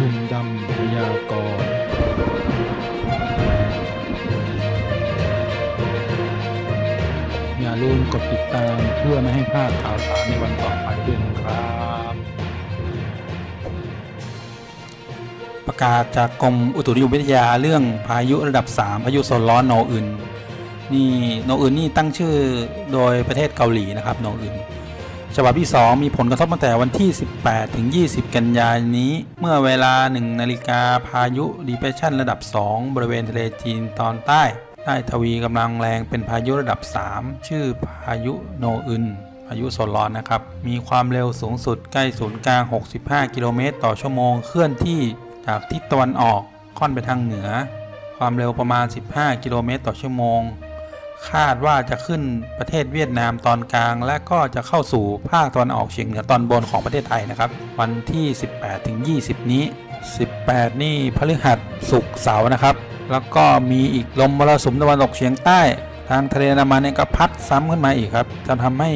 ถุงดำพยากรณ์อย่าลืมกดติดตามเพื่อไม่ให้พลาดข่าวสารในวันต่อไปด้วยนะครับ ประกาศจากกรมอุตุนิยมวิทยาเรื่องพายุระดับ 3 พายุโซนร้อนโนอึนนี่โนอึนนี่ตั้งชื่อโดยประเทศเกาหลีนะครับโนอึน ฉบับที่ 2 มีผลกระทบตั้งแต่วันที่ 18 ถึง 20 กันยายนนี้ เมื่อเวลา 1 นาฬิกาพายุดีเพรสชันระดับ 2 บริเวณทะเลจีนตอนใต้ได้ทวีกำลังแรงเป็นพายุระดับ 3 ชื่อพายุโนอึนพายุโซนร้อนนะครับ มีความเร็วสูงสุดใกล้ศูนย์กลาง 65 กิโลเมตรต่อชั่วโมงเคลื่อนที่จากทิศตะวันออกค่อนไปทางเหนือ ความเร็วประมาณ 15 กิโลเมตรต่อชั่วโมง คาดว่าจะขึ้นประเทศเวียดนามตอนกลาง และก็จะเข้าสู่ภาคตอนออกเฉียงเหนือตอนบนของประเทศไทยนะครับ วันที่ 18ถึง20 นี้ 18 นี่พฤหัสศุกร์เสาร์นะครับ แล้วก็มีอีกลมมรสุมตะวันตกเฉียงใต้ ทางทะเลอันดามันเนี่ยก็พัดซ้ำขึ้นมาอีกครับ จะทำให้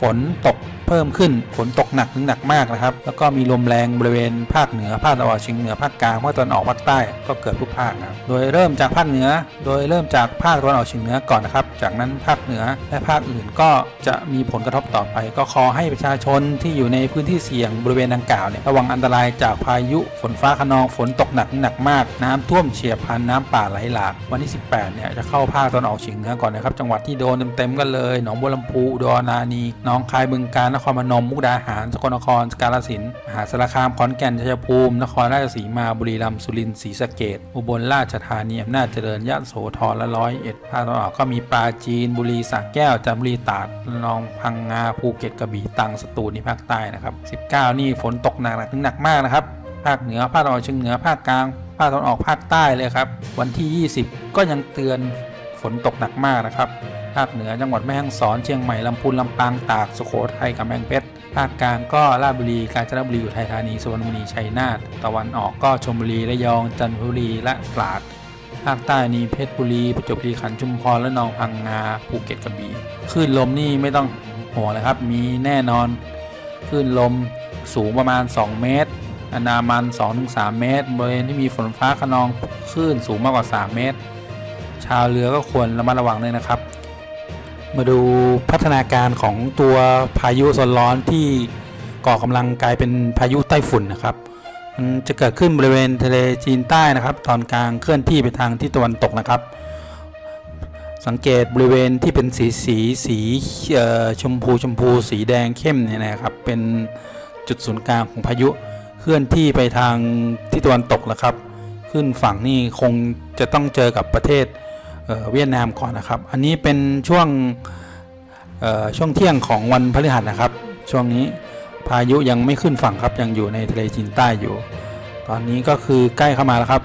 ฝนตก เพิ่มขึ้นฝนตกหนักถึงหนักมากนะครับ แล้วก็มีลมแรงบริเวณภาคเหนือภาคตะวันออกเฉียงเหนือภาคกลางภาคตะวันออกภาคใต้ก็เกิดทุกภาคนะครับโดยเริ่มจากภาคเหนือ โดยเริ่มจากภาคตะวันออกเฉียงเหนือก่อนนะครับ จากนั้นภาคเหนือและภาคอื่นก็จะมีผลกระทบต่อไป ก็ขอให้ประชาชนที่อยู่ในพื้นที่เสี่ยงบริเวณดังกล่าวเนี่ยระวังอันตรายจากพายุฝนฟ้าคะนองฝนตกหนักถึงหนักมาก น้ำท่วมเฉียบพลันน้ำป่าไหลหลากวันที่ 18เนี่ยจะเข้าภาคตะวันออกเฉียงเหนือก่อนนะครับ จังหวัดที่โดนเต็มๆกันเลย หนองบัวลำพูอุดรธานีหนองคายบึงกาฬนครพนม มุกดาหาร สกลนครกาฬสินธุ์มหาสารคาม ขอนแก่น ชัยภูมิ นครราชสีมา บุรีรัมย์ สุรินทร์ ศรีสะเกษอุบลราชธานีอำนาจเจริญ ยะโสธร และร้อยเอ็ดภาคตะวันออกก็มีปราจีน บุรีสระแก้ว จันทบุรี ตราดนอง พังงา ภูเก็ต กระบี่ ตรัง สตูล นี่ภาคใต้นะครับ 19 นี่ฝนตกหนักถึงหนักมากนะครับ ภาคเหนือ ภาคตะวันออกเฉียงเหนือ ภาคกลาง ภาคตะวันออก ภาคใต้เลยครับ วันที่ 20 ก็ยังเตือนฝนตกหนักมากนะครับ ภาคเหนือจังหวัดแม่ฮ่องสอนเชียงใหม่ลำพูนลำปางตากสุโขทัยกำแพงเพชรภาคกลางก็ราชบุรีกาญจนบุรีอุทัยธานีสุวรรณบุรีชัยนาทตะวันออกก็ชลบุรีระยองจันทบุรีและตราดภาคใต้นี่เพชรบุรีประจวบคีรีขันธ์ชุมพรและนองพังงาภูเก็ตกระบี่คลื่นลมนี่ไม่ต้องห่วงเลยครับมีแน่นอนคลื่นลมสูงประมาณ 2 เมตรอันดามัน2-3 เมตรบริเวณที่มีฝนฟ้าคะนองคลื่นสูงมากกว่า 3 เมตร ชาวเรือก็ควรระมัดระวังเลยนะครับ มาดูพัฒนาการของตัวพายุโซนร้อนที่ก่อกำลังกลายเป็นพายุไต้ฝุ่นนะครับ มันจะเกิดขึ้นบริเวณทะเลจีนใต้นะครับ ตอนกลางเคลื่อนที่ไปทางทิศตะวันตกนะครับ สังเกตบริเวณที่เป็นสีสีสีชมพูชมพูสีแดงเข้มเนี่ยนะครับเป็นจุดศูนย์กลางของพายุเคลื่อนที่ไปทางทิศตะวันตกนะครับ ขึ้นฝั่งนี่คงจะต้องเจอกับประเทศ เวียดนามก่อนนะครับ อันนี้เป็นช่วงช่วงเที่ยงของวันพฤหัสนะครับ ช่วงนี้พายุยังไม่ขึ้นฝั่งครับยังอยู่ในทะเลจีนใต้อยู่ ตอนนี้ก็คือใกล้เข้ามาแล้วครับ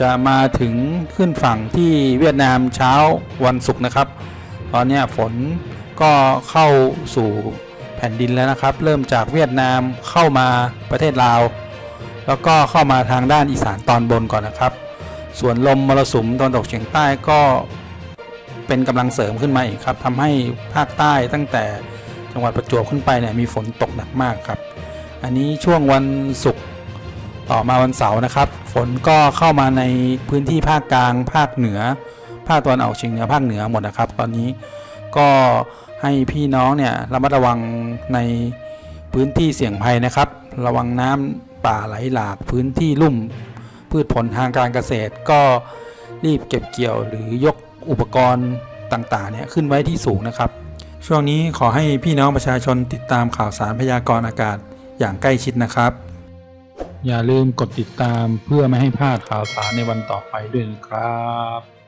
จะมาถึงขึ้นฝั่งที่เวียดนามเช้าวันศุกร์นะครับ ตอนนี้ฝนก็เข้าสู่แผ่นดินแล้วนะครับ เริ่มจากเวียดนามเข้ามาประเทศลาว แล้วก็เข้ามาทางด้านอีสานตอนบนก่อนนะครับ ส่วนลมมรสุมตะวันตกเฉียงใต้ก็เป็นกำลังเสริมขึ้นมาอีกครับทำให้ภาคใต้ตั้งแต่จังหวัดประจวบขึ้นไปเนี่ยมีฝนตกหนักมากครับ อันนี้ช่วงวันศุกร์ต่อมาวันเสาร์นะครับ ฝนก็เข้ามาในพื้นที่ภาคกลาง ภาคเหนือ ภาคตะวันออกเฉียงเหนือภาคเหนือหมดนะครับ ตอนนี้ก็ให้พี่น้องเนี่ยระมัดระวังในพื้นที่เสี่ยงภัยนะครับ ระวังน้ำป่าไหลหลากพื้นที่ลุ่ม พืชผลทางการเกษตร ก็รีบเก็บเกี่ยวหรือยกอุปกรณ์ต่างๆเนี่ยขึ้นไว้ที่สูงนะครับ ช่วงนี้ขอให้พี่น้องประชาชนติดตามข่าวสารพยากรณ์อากาศอย่างใกล้ชิดนะครับ อย่าลืมกดติดตามเพื่อไม่ให้พลาดข่าวสารในวันต่อไปด้วยนะครับ